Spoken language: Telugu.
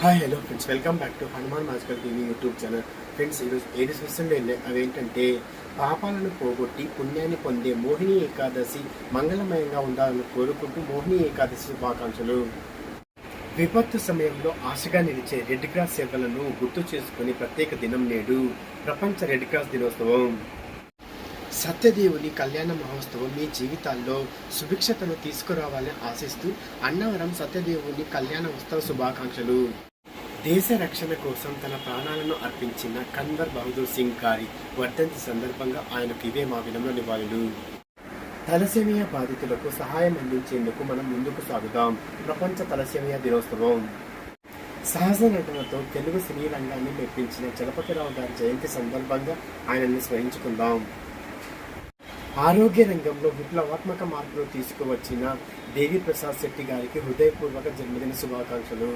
Hi hello friends welcome back to Hanuman magical TV YouTube channel friends ఈరోజు ఏడు స్పెషల్ అవేంటంటే పాపాలను పోగొట్టి పుణ్యాన్ని పొందే మోహిని ఏకాదశి మంగళమయంగా ఉండాలని కోరుకుంటూ మోహిని ఏకాదశి శుభాకాంక్షలు. విపత్తు సమయంలో ఆశగా నిలిచే రెడ్ క్రాస్ సేవలను గుర్తు చేసుకుని ప్రత్యేక దినం నేడు. ప్రపంచ రెడ్ క్రాస్ దినోత్సవం. సత్యదేవుని కళ్యాణ మహోత్సవం మీ జీవితాల్లో సుభిక్షతను తీసుకురావాలని ఆశిస్తూ అన్నవరం సత్యదేవుని కళ్యాణ ఉత్సవ శుభాకాంక్షలు. దేశ రక్షణ కోసం తన ప్రాణాలను అర్పించిన కన్వర్ బహదూర్ సింగ్ గారి వర్ధంతి సందర్భంగా ఆయనకు ఇవే మా వినమ్ర నివాళులు. తలసేమియా బాధితులకు సహాయం అందించేందుకు మనం ముందుకు సాగుదాం. ప్రపంచ తలసేమియా దినోత్సవం. సహజ నటనతో తెలుగు సినీ రంగాన్ని మెప్పించిన చలపతిరావు గారి జయంతి సందర్భంగా ఆయనని స్మరించుకుందాం. ఆరోగ్య రంగంలో విప్లవాత్మక మార్పులు తీసుకువచ్చిన దేవి ప్రసాద్ శెట్టి గారికి హృదయపూర్వక జన్మదిన శుభాకాంక్షలు.